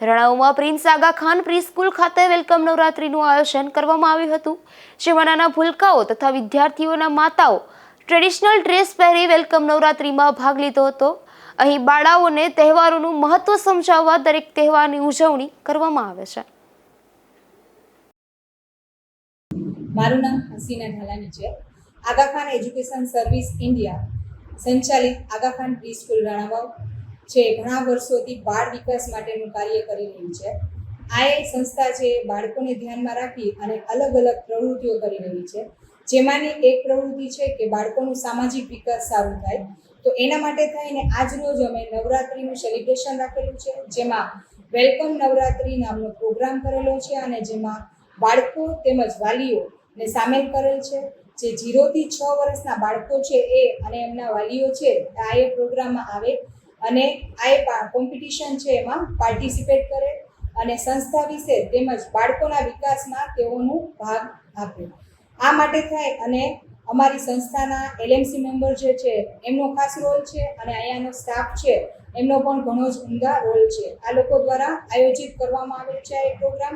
રણાઉમાં Prince Aga Khan pre school ખાતે welcome નવરાત્રીનું આયોજન કરવામાં આવ્યું હતું. જેમાં નાના ભૂલકાઓ તથા વિદ્યાર્થીઓના માતાઓ ટ્રેડિશનલ ડ્રેસ પહેરી વેલકમ નવરાત્રીમાં ભાગ લીધો હતો. અહીં બાળાઓને તહેવારોનું મહત્વ સમજાવવા દરેક તહેવારની ઉજવણી કરવામાં આવે છે. મારું નામ હસીના ઢાલાની છે. આગા એજ્યુકેશન સર્વિસ ઇન્ડિયા સંચાલિત આગા પ્રી સ્કૂલ રાણાવાવ. છે ઘણા વર્ષોથી બાળ વિકાસ માટેનું કાર્ય કરી રહી છે. આ એ સંસ્થા છે, બાળકોને ધ્યાનમાં રાખી અને અલગ અલગ પ્રવૃત્તિઓ કરી રહી છે. જેમાંની એક પ્રવૃત્તિ છે કે બાળકોનું સામાજિક વિકાસ સારું થાય. તો એના માટે થઈને આજ રોજ અમે નવરાત્રિનું સેલિબ્રેશન રાખેલું છે, જેમાં વેલકમ નવરાત્રિ નામનો પ્રોગ્રામ કરેલો છે અને જેમાં બાળકો તેમજ વાલીઓને સામેલ કરેલ છે. જે જીરોથી છ વર્ષના બાળકો છે એ અને એમના વાલીઓ છે, આ એ પ્રોગ્રામમાં આવે. અને આ એ કોમ્પિટિશન છે એમાં પાર્ટિસિપેટ કરે અને સંસ્થા વિશે તેમજ બાળકોના વિકાસમાં તેઓનું ભાગ આપે. આ માટે થાય અને અમારી સંસ્થાના એલએમસી મેમ્બર જે છે, એમનો ખાસ રોલ છે અને અહીંયાનો સ્ટાફ છે, એમનો પણ ઘણો જ ઉમદા રોલ છે. આ લોકો દ્વારા આયોજિત કરવામાં આવેલ છે આ પ્રોગ્રામ